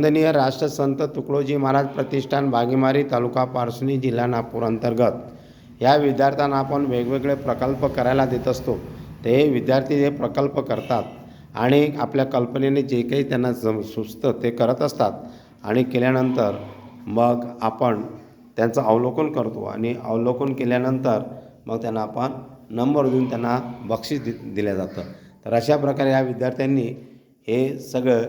वंदनीय राष्ट्रसंत तुकडोजी महाराज प्रतिष्ठान बागेमारी तालुका पारसुनी जिल्हा नागपूर अंतर्गत. या विद्यार्थ्यांना आपण वेगवेगळे प्रकल्प करायला देत असतो. ते विद्यार्थी हे प्रकल्प करतात आणि आपल्या कल्पनेने जे काही त्यांना जम सुचतं ते करत असतात आणि केल्यानंतर मग आपण त्यांचं अवलोकन करतो आणि अवलोकन केल्यानंतर मग त्यांना आपण नंबर देऊन त्यांना बक्षीस दि दिलं जातं. तर अशा प्रकारे या विद्यार्थ्यांनी हे सगळं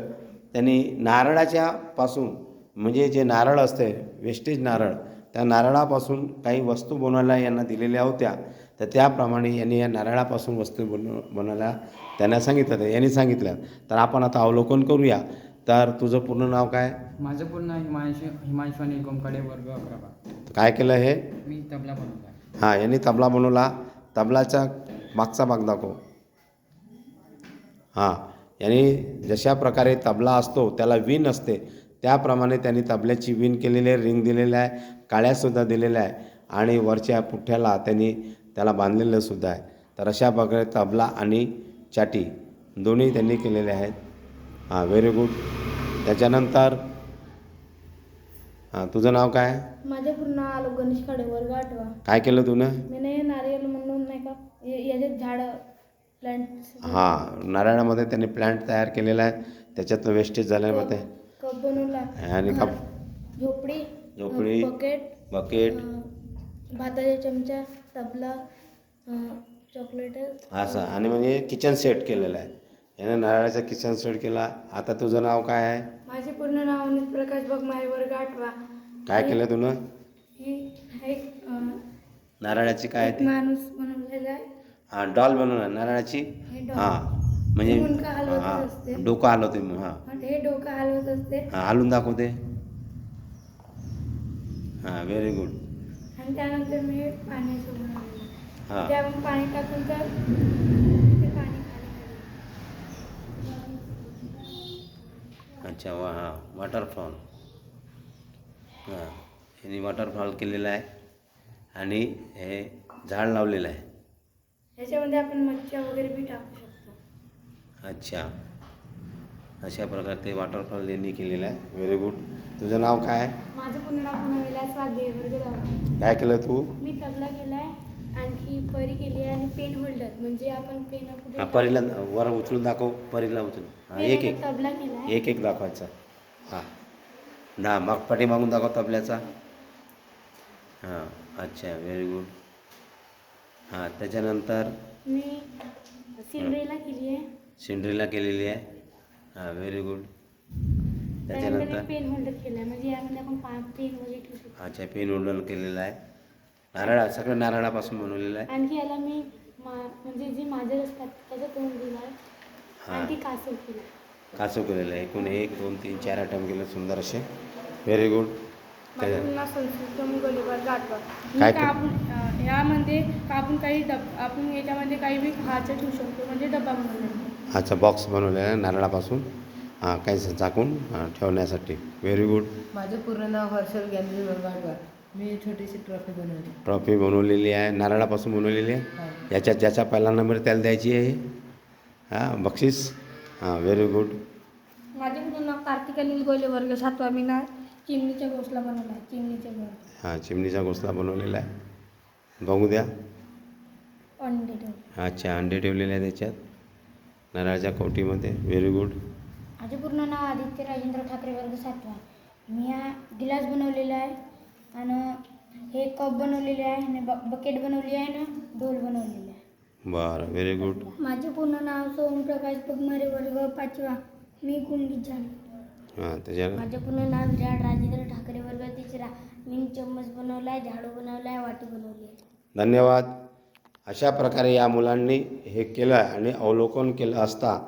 त्यांनी नारळाच्या पासून म्हणजे जे नारळ असते वेस्टेज नारळ त्या नारळापासून काही वस्तू बनवायला यांना दिलेल्या होत्या. तर त्याप्रमाणे यांनी या नारळापासून वस्तू बनव बनवायला त्यांना सांगितलं. यांनी सांगितलं तर आपण आता अवलोकन करूया. तर तुझं पूर्ण नाव काय? माझं पूर्ण हिमांशु हिमांशु अनिल गोमकडे वर्ग अकरावा काय केलं हे? मी तबला बनवला. हां यांनी तबला बनवला. तबलाचा मागचा भाग दाखव. हां. यांनी जशा प्रकारे तबला असतो त्याला विण असते. त्याप्रमाणे त्यांनी तबल्याची विण केलेली आहे रिंग दिलेलं आहे काळ्यासुद्धा दिलेल्या आहे आणि वरच्या पुठ्ठ्याला त्यांनी त्याला बांधलेलं सुद्धा आहे. तर अशा प्रकारे तबला आणि चाटी दोन्ही त्यांनी केलेले आहेत. हां व्हेरी गुड त्याच्यानंतर हां तुझं नाव काय? माझे पूर्ण आलो गणेश खाडे वर्ग आठवा. काय केलं तुनं? मी नारियल म्हणून नाही का? या- याचे झाड हां नारायणामध्ये त्यांनी प्लॅन्ट तयार केलेला आहे. त्याच्यातनं वेस्टेज झाल्यामध्ये कप बनवला. आणि कप झोपडी झोपडी बकेट बकेट भाताचा चमचा तबला चॉकलेट असं. आणि म्हणजे किचन सेट केलेलं आहे. यानं नारळाचा किचन सेट केला. आता तुझं नाव काय आहे? माझे पूर्ण नाव अनिल प्रकाश बगमारे वर्ग आठवा काय केलं तुनं? ही एक नारळाची काय माणूस बनवलेला आहे. हां डॉल बनवला नारळाची हे म्हणजे. हां डोकं हलवते मग हां. हे डोकं हलवत असते. हां हलवून दाखवते. हां व्हेरी गुड आणि त्यानंतर मी हां. मग पाणी टाकून तर ते पाणी अच्छा वा हां वॉटरफॉल हां यांनी वॉटरफॉल केलेला आहे. आणि हे झाड लावलेलं आहे. ह्याच्यामध्ये आपण मच्छ्या वगैरे बी टाकू शकतो. अच्छा. अशा प्रकारे ते वॉटरफॉल यांनी केलेलं आहे. व्हेरी गुड तुझं नाव काय आहे? माझं पूर्ण नाव पुन्हा विलास. काय केलं तू? मी तबला केलाय. आणखी परी केली आहे आणि पेन होल्डर. म्हणजे आपण पेन परीला वर उचलून दाखव. परीला उचलून हां एक एक तबला केलाय. एक एक दाखवायचा. हां. ना मग पाठी मागून दाखव तबल्याचा. हां अच्छा. व्हेरी गुड हां त्याच्यानंतर? मी सिंड्रेला केली आहे. सिंड्रीला केलेली आहे. हां व्हेरी गुड त्याच्यानंतर मी पेन होल्डर केलाय. म्हणजे यामध्ये आपण पा पेन वगैरे ठेवू शकतो. अच्छा पेन उडण केलेलं आहे. नारळा सगळं नारळापासून बनवलेलं आहे. आणखी याला मी मा म्हणजे जे माझे असतात त्याचं तोंड दिलं आहे. हां. आणखी कासव केलं कासव केलेलं आहे. एकूण एक दोन तीन चार आयटम केले सुंदर असे. व्हेरी गुड माझं पुन्हा संस्कृत गोलीबार गाठवा काय मी कापून अं, यामध्ये कापून काही डब आपण याच्यामध्ये काही बी खायचं ठेवू शकतो म्हणजे डब्बा बनवला अच्छा बॉक्स बनवलेला आहे नारळापासून. हां काही झाकून हां, ठेवण्यासाठी. व्हेरी गुड माझं पूर्ण नाव हर्षल गॅलरी वर्गाडवार मी छोटीशी ट्रॉफी बनवली. ट्रॉफी बनवलेली आहे. नारळापासून बनवलेली आहे? हा. याच्यात ज्याचा पहिला नंबर त्याला द्यायची आहे. हां बक्षीस. हां व्हेरी गुड माझे पूर्ण नाव कार्तिक अनिल गोले वर्ग सातवा मी ना चिमणीचा घोसला बनवला आहे चिमणीच्या घर हां चिमणीचा घोसला बनवलेला आहे. बघू द्या. अंडे ठेवले. अच्छा अंडे ठेवलेले आहे त्याच्यात. नारळाच्या कोटीमध्ये व्हेरी गुड माझे पूर्ण नाव आदित्य राजेंद्र ठाकरे वर्ग सातवा मी हा गिलास बनवलेला आहे आणि हे कप बनवलेले आहे आणि ब बकेट बनवली आहे ना डोल बनवलेली आहे. बरं व्हेरी गुड माझे पूर्ण नाव सोमप्रकाश पगमारे वर्ग पाचवा. मी कुंडीत झालो. हां त्याच्या माझे पूर्ण नाव विराट राजेंद्र ठाकरे वर्ग तिसरा. मी चम्मच बनवला आहे झाडू बनवला आहे वाटी बनवली आहे धन्यवाद. अशा प्रकारे या मुलांनी हे केलं आणि अवलोकन केलं असता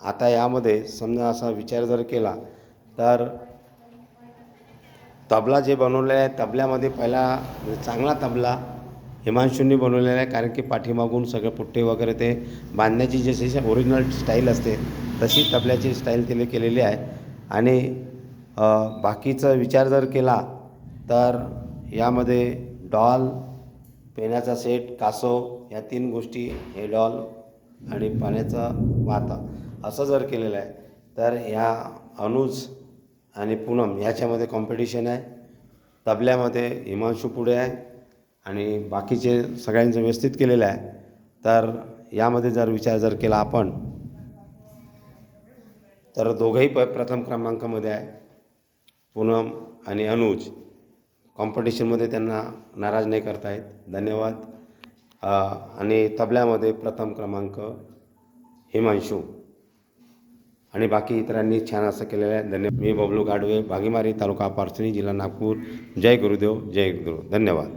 आता यामध्ये समजा असा विचार जर केला तर तबला जे बनवलेलं आहे तबल्यामध्ये पहिला म्हणजे चांगला तबला हिमांशूंनी बनवलेला आहे कारण की पाठीमागून सगळे पुट्टे वगैरे ते बांधण्याची जशी ओरिजिनल स्टाईल असते तशी तबल्याची स्टाईल तिने केलेली आहे. आणि बाकीचा विचार जर केला तर यामध्ये डॉल पेनाचा सेट कासव या तीन गोष्टी हे डॉल आणि पाण्याचं वाता असं जर केलेलं आहे तर ह्या अनुज आणि पूनम याच्यामध्ये कॉम्पिटिशन आहे. तबल्यामध्ये हिमांशू पुढे आहे आणि बाकीचे सगळ्यांचं व्यवस्थित केलेलं आहे. तर यामध्ये जर विचार जर केला आपण तर दोघंही प प्रथम क्रमांकामध्ये आहे. पूनम आणि अनुज. कॉम्पिटिशनमध्ये त्यांना नाराज नाही करतायत. धन्यवाद. आणि तबल्यामध्ये प्रथम क्रमांक हिमांशू. आणि बाकी इतरांनी छान असं केलेलं आहे. धन्यवाद. मी बबलू गाडवे भागीमारी तालुका पारसणी जिल्हा नागपूर. जय गुरुदेव जय गुरुदेव. धन्यवाद.